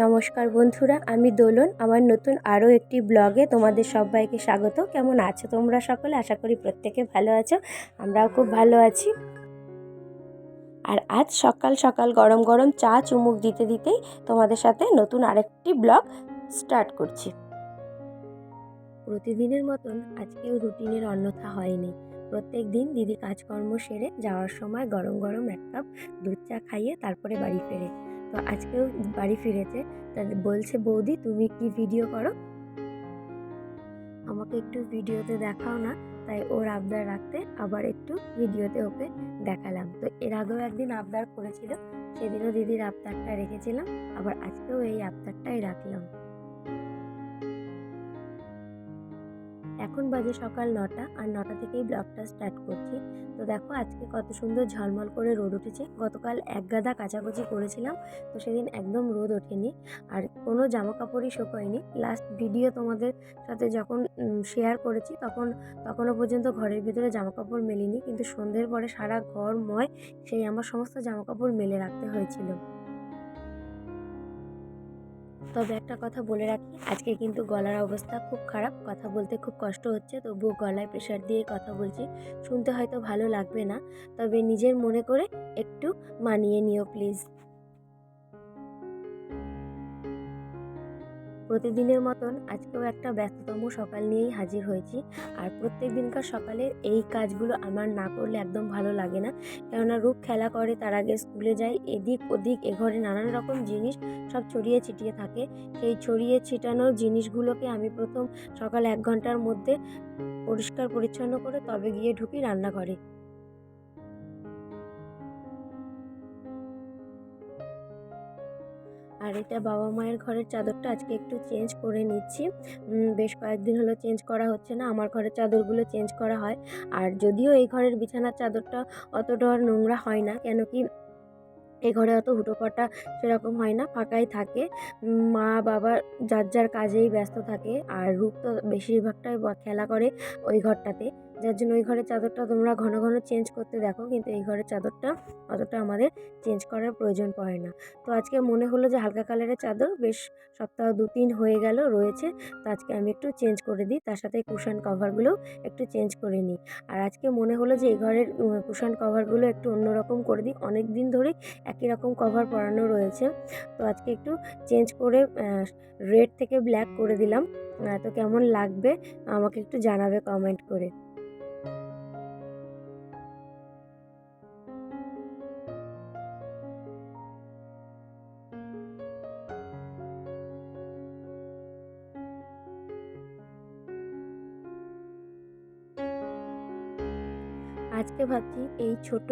নমস্কার বন্ধুরা, আমি দোলন। আমার নতুন আরও একটি ব্লগে তোমাদের সবাইকে স্বাগত। কেমন আছো তোমরা সকলে? আশা করি প্রত্যেকে ভালো আছো, আমরাও খুব ভালো আছি। আর আজ সকাল সকাল গরম গরম চা চুমুক দিতে দিতেই তোমাদের সাথে নতুন আরেকটি ব্লগ স্টার্ট করছি। প্রতিদিনের মতন আজকেও রুটিনের অন্যথা হয়নি। প্রত্যেক দিন দিদি কাজকর্ম সেরে যাওয়ার সময় গরম গরম এক কাপ দুধ চা খাইয়ে তারপরে বাড়ি ফেরে। তো আজকেও বাড়ি ফিরেছে। তা বলছে, বৌদি, তুমি কি ভিডিও করো? আমাকে একটু ভিডিওতে দেখাও না। তাই ওর আবদার রাখতে আবার একটু ভিডিওতে ওকে দেখালাম। তো এর আগেও একদিন আবদার করেছিল, সেদিনও দিদির আবদারটা রেখেছিলাম। আবার আজকেও এই আবদারটাই রাখলাম। এখন বাজে সকাল নটা আর নটা থেকেই ব্লগটা স্টার্ট করছি। তো দেখো আজকে কত সুন্দর ঝলমল করে রোদ উঠেছে। গতকাল এক গাদা কাচাকুচি করেছিলাম, তো সেদিন একদম রোদ ওঠেনি আর কোনো জামা কাপড়ই শুকোয়নি লাস্ট ভিডিও তোমাদের সাথে যখন শেয়ার করেছি তখন তখনও পর্যন্ত ঘরের ভিতরে জামা কাপড় মেলিনি, কিন্তু সন্ধ্যের পরে সারা ঘর ময়, সেই আমার সমস্ত জামা কাপড় মেলে রাখতে হয়েছিল। তবে একটা কথা বলে রাখি, আজকে কিন্তু গলার অবস্থা খুব খারাপ। কথা বলতে খুব কষ্ট হচ্ছে, তবুও গলায় প্রেশার দিয়ে কথা বলছি। শুনতে হয়তো ভালো লাগবে না, তবে নিজের মনে করে একটু মানিয়ে নিও প্লিজ প্রতিদিনের মতন আজকেও একটা ব্যস্ততম সকাল নিয়েই হাজির হয়েছি। আর প্রত্যেক দিনকার সকালে এই কাজগুলো আমার না করলে একদম ভালো লাগে না। কেননা রূপ খেলা করে, তার আগে স্কুলে যায় এদিক ওদিক, এ ঘরে নানান রকম জিনিস সব ছড়িয়ে ছিটিয়ে থাকে। সেই ছড়িয়ে ছিটানোর জিনিসগুলোকে আমি প্রথম সকাল এক ঘণ্টার মধ্যে পরিষ্কার পরিচ্ছন্ন করে তবে গিয়ে ঢুকি রান্নাঘরে। এটা বাবা মায়ের ঘরের চাদরটা আজকে একটু চেঞ্জ করে নিচ্ছি। বেশ কয়েকদিন হলো চেঞ্জ করা হচ্ছে না, আমার ঘরের চাদরগুলো চেঞ্জ করা হয়। আর যদিও এই ঘরের বিছানার চাদরটা অতটা নোংরা হয় না, কেন কি এ ঘরে অত হুটোপাটা সেরকম হয় না, ফাঁকাই থাকে। মা, বাবা যার যার কাজেই ব্যস্ত থাকে, আর রূপ তো বেশিরভাগটাই খেলা করে ওই ঘরটাতে। যার জন্য ওই ঘরের চাদরটা তোমরা ঘন ঘন চেঞ্জ করতে দেখো, কিন্তু এই ঘরের চাদরটা অতটা আমাদের চেঞ্জ করার প্রয়োজন পড়ে না। তো আজকে মনে হলো যে হালকা কালারের চাদর, বেশ সপ্তাহ দু তিন হয়ে গেল, রয়েছে। তো আজকে আমি একটু চেঞ্জ করে দিই, তার সাথে কুশন কভারগুলো একটু চেঞ্জ করে নিই। আর আজকে মনে হলো যে এই ঘরের কুশন কভারগুলো একটু অন্যরকম করে দিই অনেক দিন ধরেই একই রকম কভার পরানো রয়েছে। তো আজকে একটু চেঞ্জ করে রেড থেকে ব্ল্যাক করে দিলাম। তো কেমন লাগবে আমাকে একটু জানাবে কমেন্ট করে। আজকে ভাবছি এই ছোট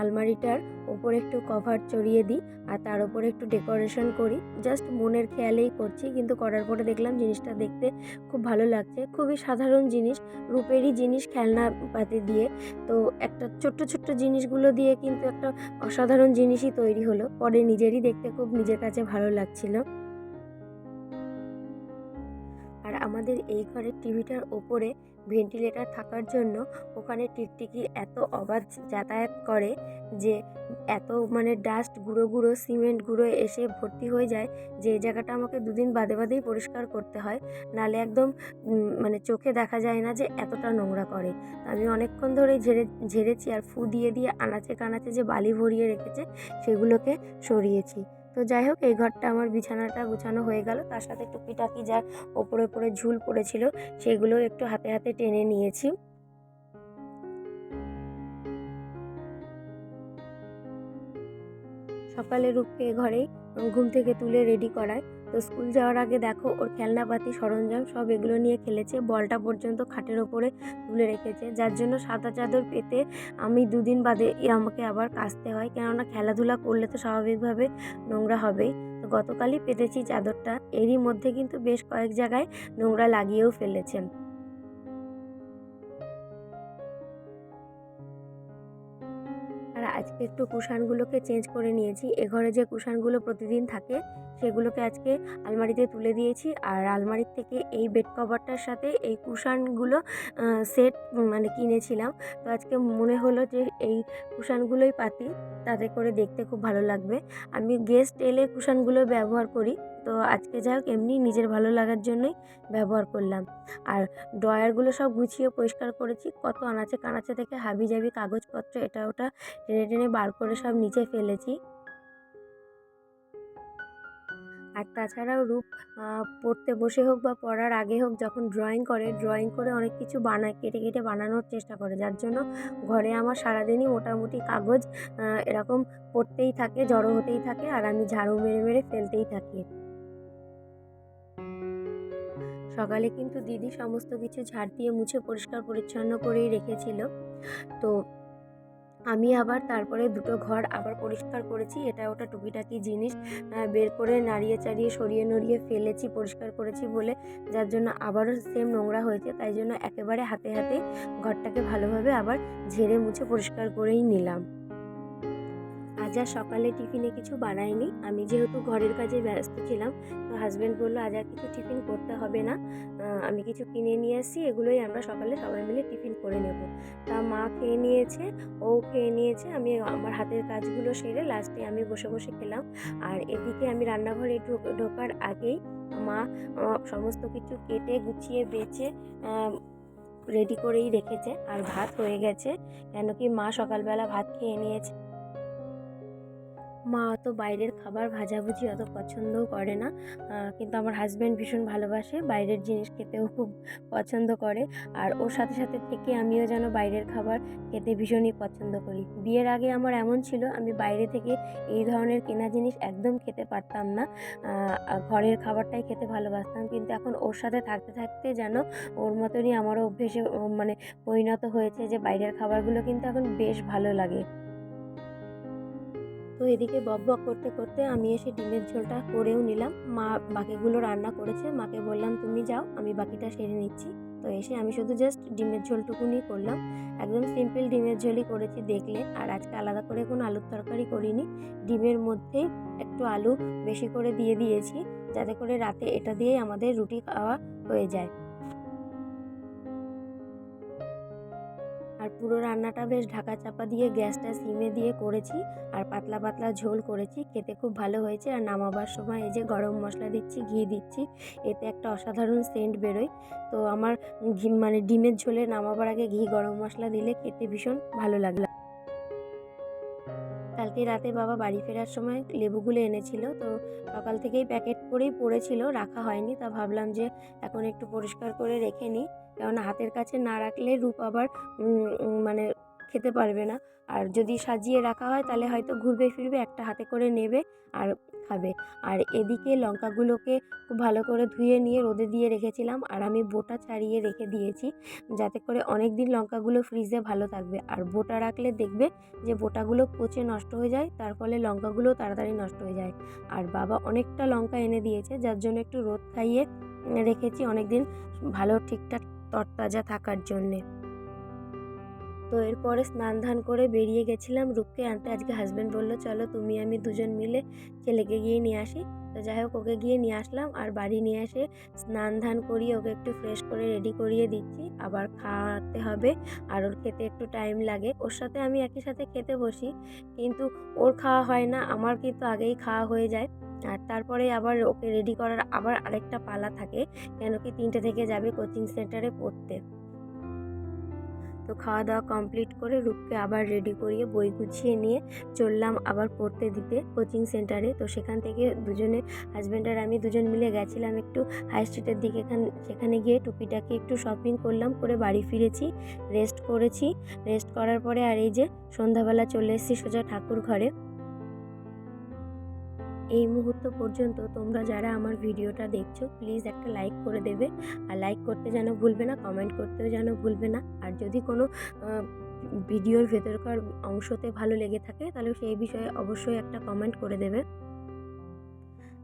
আলমারিটার ওপরে একটু কভার চড়িয়ে দিই আর তার ওপরে একটু ডেকোরেশন করি। জাস্ট মনের খেয়ালেই করছি, কিন্তু করার পরে দেখলাম জিনিসটা দেখতে খুব ভালো লাগছে। খুবই সাধারণ জিনিস, রূপেরই জিনিস খেলনা পাতি দিয়ে। তো একটা ছোট্ট ছোট্ট জিনিসগুলো দিয়ে কিন্তু একটা অসাধারণ জিনিসই তৈরি হলো। পরে নিজেরই দেখতে খুব নিজের কাছে ভালো লাগছিল। আমাদের এই ঘরের টিভিটার ওপরে ভেন্টিলেটার থাকার জন্য ওখানে টিকটিকি এত অবাধ যাতায়াত করে যে এত মানে ডাস্ট গুঁড়ো গুঁড়ো সিমেন্ট গুঁড়ো এসে ভর্তি হয়ে যায়, যে এই জায়গাটা আমাকে দুদিন বাদে বাদেই পরিষ্কার করতে হয়। নালে একদম মানে চোখে দেখা যায় না যে এতটা নোংরা করে। আমি অনেকক্ষণ ধরে ঝেড়ে, ঝেড়েছি আর ফু দিয়ে দিয়ে আনাচে কানাচে যে বালি ভরিয়ে রেখেছে, সেগুলোকে সরিয়েছি। তো যাই হোক, এই ঘরটা আমার বিছানাটা গুছানো হয়ে গেল। তার সাথে টুকিটাকি যা ওপরে ওপরে ঝুল পড়েছিল, সেগুলো একটু হাতে হাতে টেনে নিয়েছি। সকালে রূপকে ঘরেই ঘুম থেকে তুলে রেডি করায়। তো স্কুল যাওয়ার আগে দেখো, ওর খেলনাপাতি, সরঞ্জাম সব এগুলো নিয়ে খেলেছে। বলটা পর্যন্ত খাটের ওপরে তুলে রেখেছে। যার জন্য সাদা চাদর পেতে আমি দুদিন বাদে আমাকে আবার কাচতে হয়। কেননা খেলাধুলা করলে তো স্বাভাবিকভাবে নোংরা হবেই। তো গতকালই পেতেছি চাদরটা। এরই মধ্যে কিন্তু বেশ কয়েক জায়গায় নোংরা লাগিয়েও ফেলেছেন। আর আজকে একটু কুশানগুলোকে চেঞ্জ করে নিয়েছি। এ ঘরে যে কুশানগুলো প্রতিদিন থাকে সেগুলোকে আজকে আলমারিতে তুলে দিয়েছি। আর আলমারির থেকে এই বেড কভারটার সাথে এই কুশানগুলো সেট মানে কিনেছিলাম। তো আজকে মনে হলো যে এই কুশানগুলোই পাতি, তাতে করে দেখতে খুব ভালো লাগবে। আমি গেস্ট এলে কুশানগুলো ব্যবহার করি। তো আজকে যাই হোক, এমনি নিজের ভালো লাগার জন্যই ব্যবহার করলাম। আর ড্রয়ারগুলো সব গুছিয়ে পরিষ্কার করেছি। কত আনাচে কানাচে থেকে হাবি জাবি কাগজপত্র, এটা ওটা টেনে টেনে বার করে সব নিচে ফেলেছি। আর তাছাড়াও রূপ পড়তে বসে হোক বা পড়ার আগে হোক যখন ড্রয়িং করে ড্রয়িং করে অনেক কিছু বানায়, কেটে কেটে বানানোর চেষ্টা করে। যার জন্য ঘরে আমার সারাদিনই মোটামুটি কাগজ এরকম পড়তেই থাকে, জড়ো হতেই থাকে আর আমি ঝাড়ু মেরে মেরে ফেলতেই থাকি। সকালে কিন্তু দিদি সমস্ত কিছু ঝাড় দিয়ে মুছে পরিষ্কার পরিচ্ছন্ন করেই রেখেছিল। তো আমি আবার তারপরে দুটো ঘর আবার পরিষ্কার করেছি। এটা ওটা টুকিটাকি জিনিস। বের করে নাড়িয়ে চাড়িয়ে, সরিয়ে নড়িয়ে ফেলেছি, পরিষ্কার করেছি বলে। যার জন্য আবারও সেম নোংরা হয়েছে। তাই জন্য একেবারে হাতে হাতে ঘরটাকে ভালোভাবে আবার ঝেড়ে মুছে পরিষ্কার করেই নিলাম। আজ আর সকালে টিফিনে কিছু বানাইনি। আমি যেহেতু ঘরের কাজে ব্যস্ত ছিলাম, তো হাজব্যান্ড বলল, আজ আর কিছু টিফিন করতে হবে না। আমি কিছু কিনে নিয়ে আসি, এগুলোই আমরা সকালে সবাই মিলে টিফিন করে নেব। তা মা খেয়ে নিয়েছে, ও খেয়ে নিয়েছে, আমি আমার হাতের কাজগুলো সেরে লাস্টে আমি বসে বসে খেলাম। আর এদিকে আমি রান্নাঘরে ঢোকার আগেই মা সমস্ত কিছু কেটে, গুছিয়ে, বেছে রেডি করেই রেখেছে। আর ভাত হয়ে গেছে। কেন কি মা সকালবেলা ভাত খেয়ে নিয়েছে। মা অত বাইরের খাবার ভাজাভুজি অত পছন্দও করে না। কিন্তু আমার হাজব্যান্ড ভীষণ ভালোবাসে, বাইরের জিনিস খেতেও খুব পছন্দ করে। আর ওর সাথে সাথে থেকে আমিও যেন বাইরের খাবার খেতে ভীষণই পছন্দ করি। বিয়ের আগে আমার এমন ছিল, আমি বাইরে থেকে এই ধরনের কেনা জিনিস একদম খেতে পারতাম না। ঘরের খাবারটাই খেতে ভালোবাসতাম। কিন্তু এখন ওর সাথে থাকতে থাকতে যেন ওর মতনই আমারও অভ্যেসে মানে পরিণত হয়েছে যে বাইরের খাবারগুলো কিন্তু এখন বেশ ভালো লাগে। তো এদিকে বক বক করতে করতে আমি এসে ডিমের ঝোলটা করেও নিলাম। মা বাকিগুলো রান্না করেছে। মাকে বললাম, তুমি যাও, আমি বাকিটা সেরে নিচ্ছি। তো এসে আমি শুধু জাস্ট ডিমের ঝোলটুকুনি করলাম। একদম সিম্পল ডিমের ঝোলই করেছি দেখলে। আর আজকে আলাদা করে কোনো আলুর তরকারি করিনি। ডিমের মধ্যেই একটু আলু বেশি করে দিয়ে দিয়েছি, যাতে করে রাতে এটা দিয়েই আমাদের রুটি খাওয়া হয়ে যায়। পুরো রান্নাটা বেশ ঢাকা চাপা দিয়ে গ্যাসটা সিমে দিয়ে করেছি আর পাতলা পাতলা ঝোল করেছি। খেতে খুব ভালো হয়েছে আর নামাবার সময় এই যে গরম মশলা দিচ্ছি, ঘি দিচ্ছি, এতে একটা অসাধারণ সেন্ট বেরোয়। তো আমার ঘি মানে ডিমের ঝোলে নামাবার আগে ঘি গরম মশলা দিলে খেতে ভীষণ ভালো লাগল। কালকে রাতে বাবা বাড়ি ফেরার সময় লেবুগুলো এনেছিল, তো সকাল থেকেই প্যাকেট করেই পড়েছিল, রাখা হয়নি। তা ভাবলাম যে এখন একটু পরিষ্কার করে রেখে নিই। কেননা হাতের কাছে না রাখলে রূপ আবার মানে খেতে পারবে না। আর যদি সাজিয়ে রাখা হয় তাহলে হয়তো ঘুরবে ফিরবে, একটা হাতে করে নেবে আর খাবে। আর এদিকে লঙ্কাগুলোকে খুব ভালো করে ধুয়ে নিয়ে রোদে দিয়ে রেখেছিলাম আর আমি বোটা ছাড়িয়ে রেখে দিয়েছি যাতে করে অনেক দিন লঙ্কাগুলো ফ্রিজে ভালো থাকবে। আর বোটা রাখলে দেখবে যে বোটাগুলো পচে নষ্ট হয়ে যায়, তার ফলে লঙ্কাগুলো তাড়াতাড়ি নষ্ট হয়ে যায়। আর বাবা অনেকটা লঙ্কা এনে দিয়েছে, যার জন্য একটু রোদ খাইয়ে রেখেছি। অনেক দিন ভালো ঠিকঠাক তরতাজা থাকার জন্যে। তো এরপরে স্নান ধান করে বেরিয়ে গেছিলাম রূপকে আনতে। আজকে হাজব্যান্ড বলল, চলো তুমি, আমি দুজন মিলে ছেলেকে গিয়ে নিয়ে আসি। তো যাই হোক, ওকে গিয়ে নিয়ে আসলাম আর বাড়ি নিয়ে এসে স্নান ধান করিয়ে ওকে একটু ফ্রেশ করে রেডি করিয়ে দিচ্ছি। আবার খাওয়াতে হবে আর ওর খেতে একটু টাইম লাগে। ওর সাথে আমি একই সাথে খেতে বসি, কিন্তু ওর খাওয়া হয় না। আমার কিন্তু আগেই খাওয়া হয়ে যায়। আর তারপরে আবার ওকে রেডি করার আবার আরেকটা পালা থাকে, কেন কি তিনটে থেকে যাবে কোচিং সেন্টারে পড়তে। তো খাওয়া দাওয়া কমপ্লিট করে রূপকে আবার রেডি করিয়ে বই গুছিয়ে নিয়ে চললাম আবার পড়তে দিতে কোচিং সেন্টারে তো সেখান থেকে দুজনে হাজব্যান্ড আর আমি দুজন মিলে গেছিলাম একটু হাই স্ট্রিটের দিকে। এখান, সেখানে গিয়ে টুপিটাকে একটু শপিং করলাম, করে বাড়ি ফিরেছি রেস্ট করেছি। রেস্ট করার পরে আর এই যে সন্ধ্যাবেলা চলে এসেছি সোজা ঠাকুর ঘরে। এই মুহূর্ত পর্যন্ত তোমরা যারা আমার ভিডিওটা দেখছ প্লিজ একটা লাইক করে দেবে। আর লাইক করতে যেন ভুলবে না কমেন্ট করতেও যেন ভুলবে না। আর যদি কোনো ভিডিওর ভেতরকার অংশতে ভালো লেগে থাকে, তাহলে সেই বিষয়ে অবশ্যই একটা কমেন্ট করে দেবে।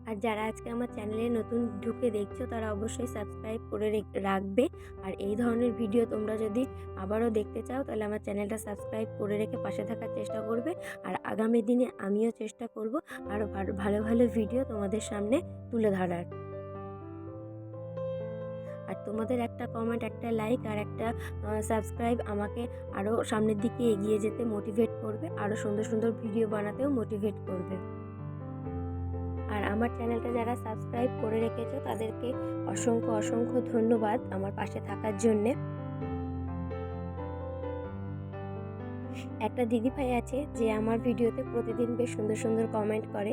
আর যারা আজকে আমার চ্যানেলে নতুন ঢুকে দেখছ, তারা অবশ্যই সাবস্ক্রাইব করে রেখ- রাখবে। আর এই ধরনের ভিডিও তোমরা যদি আবারও দেখতে চাও, তাহলে আমার চ্যানেলটা সাবস্ক্রাইব করে রেখে পাশে থাকার চেষ্টা করবে। আর আগামী দিনে আমিও চেষ্টা করব আরও ভালো- ভালো ভিডিও তোমাদের সামনে তুলে ধরার। আর তোমাদের একটা কমেন্ট একটা লাইক আর একটা সাবস্ক্রাইব আমাকে আরও সামনের দিকে এগিয়ে যেতে মোটিভেট করবে, আরও সুন্দর সুন্দর ভিডিও বানাতেও মোটিভেট করবে। আমার চ্যানেলটা যারা সাবস্ক্রাইব করে রেখেছো, তাদেরকে অসংখ্য অসংখ্য ধন্যবাদ আমার পাশে থাকার জন্যে। একটা দিদিভাই আছে যে আমার ভিডিওতে প্রতিদিন বেশ সুন্দর সুন্দর কমেন্ট করে।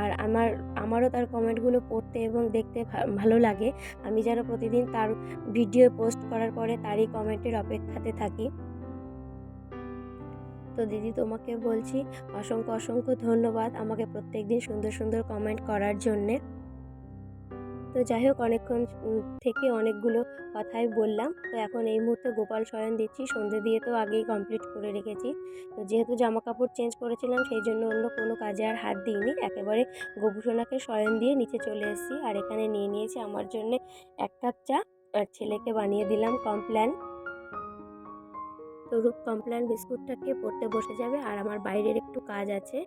আর আমার, আমারও তার কমেন্টগুলো পড়তে এবং দেখতে ভালো লাগে। আমি যেন প্রতিদিন তার ভিডিও পোস্ট করার পরে তারই কমেন্টের অপেক্ষাতে থাকি। তো দিদি তোমাকে বলছি অসংখ্য অসংখ্য ধন্যবাদ আমাকে প্রত্যেকদিন সুন্দর সুন্দর কমেন্ট করার জন্যে। তো যাই হোক, অনেকক্ষণ থেকে অনেকগুলো কথাই বললাম। তো এখন এই মুহূর্তে গোপাল শয়ন দিচ্ছি। সন্ধে দিয়ে তো আগেই কমপ্লিট করে রেখেছি। তো যেহেতু জামা কাপড় চেঞ্জ করেছিলাম, সেই জন্য অন্য কোনো কাজে আর হাত দিইনি। একেবারে গোপুসোনাকে শয়ন দিয়ে নিচে চলে এসেছি। আর এখানে নিয়ে নিয়েছি আমার জন্য এক কাপ চা। আর ছেলেকে বানিয়ে দিলাম কমপ্ল্যান। তো রূপ কমপ্ল্যান বিস্কুটটাকে পড়তে বসে যাবে আর আমার বাইরের একটু কাজ আছে,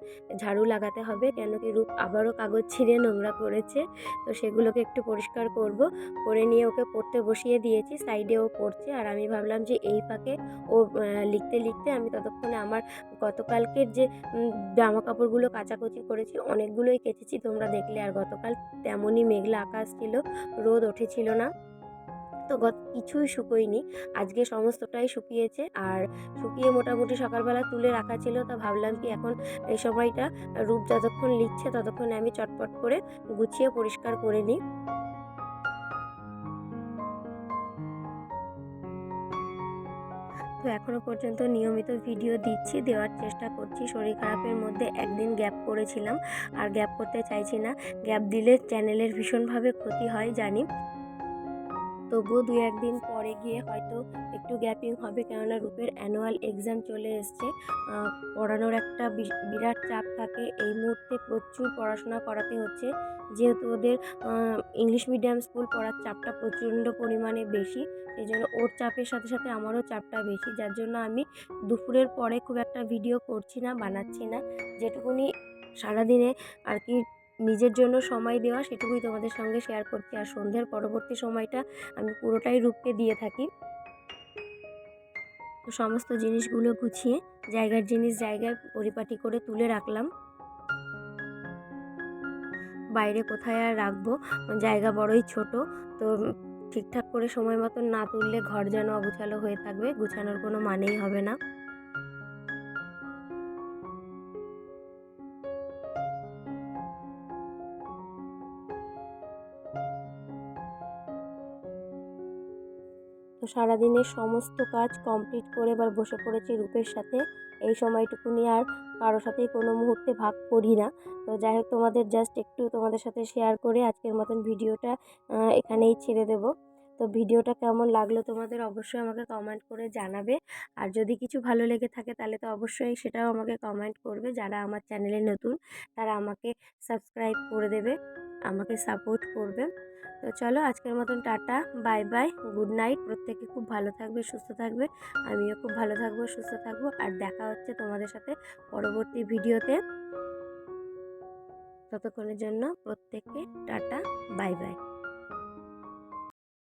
ঝাড়ু লাগাতে হবে কেন কি রূপ আবারও কাগজ ছিঁড়ে নোংরা করেছে, তো সেগুলোকে একটু পরিষ্কার করব। করে নিয়ে ওকে পড়তে বসিয়ে দিয়েছি সাইডে ও পড়ছে আর আমি ভাবলাম যে এই ফাঁকে ও লিখতে লিখতে আমি ততক্ষণে আমার গতকালকের যে জামা কাপড়গুলো কাচাকুচি করেছি অনেকগুলোই কেচেছি, তোমরা দেখলে আর গতকাল তেমনই মেঘলা আকাশ ছিল, রোদ ওঠেছিল না। তো গত কিছুই শুকোয়নি। আজকে সমস্তটাই শুকিয়েছে আর শুকিয়ে মোটামুটি সকালবেলা তুলে রাখা ছিল, তা ভাবলাম কি এখন এই সময়টা রূপ যতক্ষণ লিখছে ততক্ষণ আমি চটপট করে গুছিয়ে পরিষ্কার করে নিই। তো এখনও পর্যন্ত নিয়মিত ভিডিও দিচ্ছি, দেওয়ার চেষ্টা করছি। শরীর খারাপের মধ্যে একদিন গ্যাপ করেছিলাম, আর গ্যাপ করতে চাইছি না। গ্যাপ দিলে চ্যানেলের ভীষণভাবে ক্ষতি হয়, জানি। তবুও দু একদিন পরে গিয়ে হয়তো একটু গ্যাপিং হবে কেননা রূপের অ্যানুয়াল এক্সাম চলে এসছে। পড়ানোর একটা বিরাট চাপ থাকে। এই মুহূর্তে প্রচুর পড়াশোনা করাতে হচ্ছে। যেহেতু ওদের ইংলিশ মিডিয়াম স্কুল পড়ার চাপটা প্রচণ্ড পরিমাণে বেশি। সেই জন্য ওর চাপের সাথে সাথে আমারও চাপটা বেশি। যার জন্য আমি দুপুরের পরে খুব একটা ভিডিও করছি না, বানাচ্ছি না। যেটুকুনি সারাদিনে আর কি নিজের জন্য সময় দেওয়া সেটুকুই তোমাদের সঙ্গে শেয়ার করছি। আর সন্ধ্যের পরবর্তী সময়টা আমি পুরোটাই রূপকে দিয়ে থাকি। তো সমস্ত জিনিসগুলো গুছিয়ে জায়গার জিনিস জায়গায় পরিপাটি করে তুলে রাখলাম। বাইরে কোথায় আর রাখব? জায়গা বড়ই ছোট, তো ঠিকঠাক করে সময় মতন না তুললে ঘর যেন অগোছালো হয়ে থাকবে, গুছানোর কোনো মানেই হবে না। তো সারাদিনের সমস্ত কাজ কমপ্লিট করে এবার বসে পড়েছি রূপের সাথে। এই সময়টুকুনি আর কারোর সাথেই কোনো মুহূর্তে ভাগ করি না। তো যাই হোক, তোমাদের জাস্ট একটু তোমাদের সাথে শেয়ার করে আজকের মতন ভিডিওটা এখানেই ছেড়ে দেবো। তো ভিডিওটা কেমন লাগল তোমাদের অবশ্যই আমাকে কমেন্ট করে জানাবে। আর যদি কিছু ভালো লেগে থাকে তাহলে তো অবশ্যই সেটাও আমাকে কমেন্ট করবে। যারা আমার চ্যানেলে নতুন, তারা আমাকে সাবস্ক্রাইব করে দেবে, আমাকে সাপোর্ট করবে। তো চলো আজকের মতন tata, bye bye, good night. প্রত্যেকে খুব ভালো থাকবে, সুস্থ থাকবে। আমিও খুব ভালো থাকব, সুস্থ থাকব। আর দেখা হচ্ছে তোমাদের সাথে পরবর্তী ভিডিওতে। ততক্ষণের জন্য প্রত্যেককে টাটা, বাই বাই।